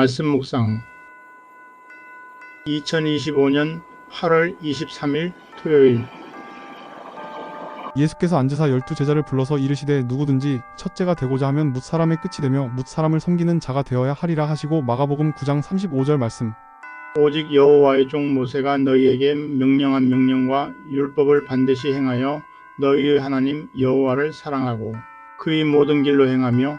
말씀 묵상. 2025년 8월 23일 토요일. 예수께서 앉으사 열두 제자를 불러서 이르시되 누구든지 첫째가 되고자 하면 뭇 사람의 끝이 되며 뭇 사람을 섬기는 자가 되어야 하리라 하시고 마가복음 9장 35절 말씀. 오직 여호와의 종 모세가 너희에게 명령한 명령과 율법을 반드시 행하여 너희의 하나님 여호와를 사랑하고 그의 모든 길로 행하며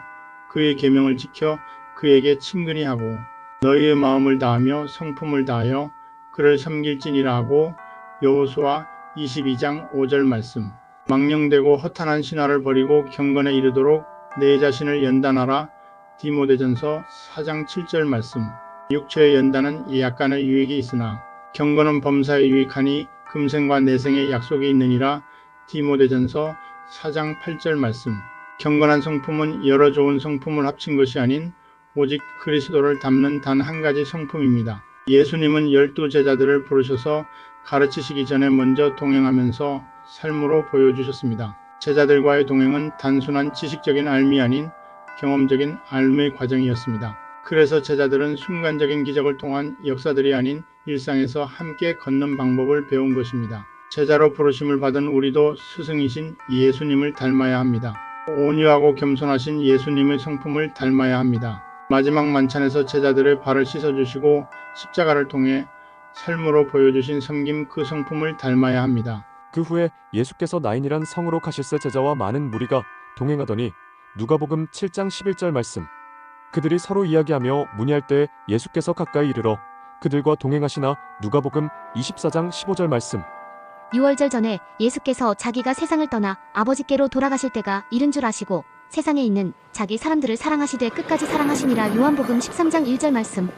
그의 계명을 지켜 그에게 친근히 하고 너희의 마음을 다하며 성품을 다하여 그를 섬길지니라 하고 여호수아 22장 5절 말씀. 망령되고 허탄한 신화를 버리고 경건에 이르도록 내 자신을 연단하라. 디모데전서 4장 7절 말씀. 육체의 연단은 약간의 유익이 있으나 경건은 범사에 유익하니 금생과 내생의 약속이 있느니라. 디모데전서 4장 8절 말씀. 경건한 성품은 여러 좋은 성품을 합친 것이 아닌 오직 그리스도를 담는 단 한 가지 성품입니다. 예수님은 열두 제자들을 부르셔서 가르치시기 전에 먼저 동행하면서 삶으로 보여주셨습니다. 제자들과의 동행은 단순한 지식적인 알미 아닌 경험적인 알의 과정이었습니다. 그래서 제자들은 순간적인 기적을 통한 역사들이 아닌 일상에서 함께 걷는 방법을 배운 것입니다. 제자로 부르심을 받은 우리도 스승이신 예수님을 닮아야 합니다. 온유하고 겸손하신 예수님의 성품을 닮아야 합니다. 마지막 만찬에서 제자들의 발을 씻어주시고 십자가를 통해 삶으로 보여주신 섬김 그 성품을 닮아야 합니다. 그 후에 예수께서 나인이란 성으로 가실새 제자와 많은 무리가 동행하더니 누가복음 7장 11절 말씀 그들이 서로 이야기하며 문의할 때 예수께서 가까이 이르러 그들과 동행하시나 누가복음 24장 15절 말씀 6월절 전에 예수께서 자기가 세상을 떠나 아버지께로 돌아가실 때가 이른 줄 아시고 세상에 있는 자기 사람들을 사랑하시되 끝까지 사랑하시니라. 요한복음 13장 1절 말씀.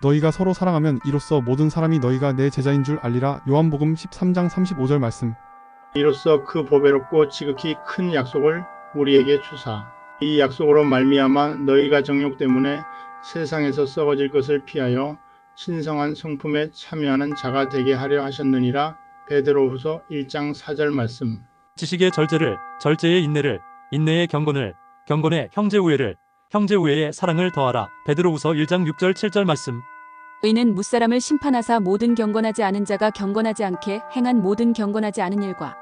너희가 서로 사랑하면 이로써 모든 사람이 너희가 내 제자인 줄 알리라. 요한복음 13장 35절 말씀. 이로써 그 보배롭고 지극히 큰 약속을 우리에게 주사 이 약속으로 말미암아 너희가 정욕 때문에 세상에서 썩어질 것을 피하여 신성한 성품에 참여하는 자가 되게 하려 하셨느니라. 베드로후서 1장 4절 말씀. 지식의 절제를, 절제의 인내를, 인내의 경건을, 경건의 형제 우애를, 형제 우애의 사랑을 더하라. 베드로후서 1장 6절 7절 말씀. 의는 무사람을 심판하사 모든 경건하지 않은 자가 경건하지 않게 행한 모든 경건하지 않은 일과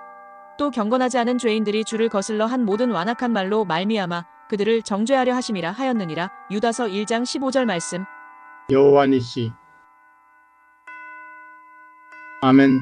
또 경건하지 않은 죄인들이 주를 거슬러 한 모든 완악한 말로 말미암아 그들을 정죄하려 하심이라 하였느니라 유다서 1장 15절 말씀 여호와 니시 아멘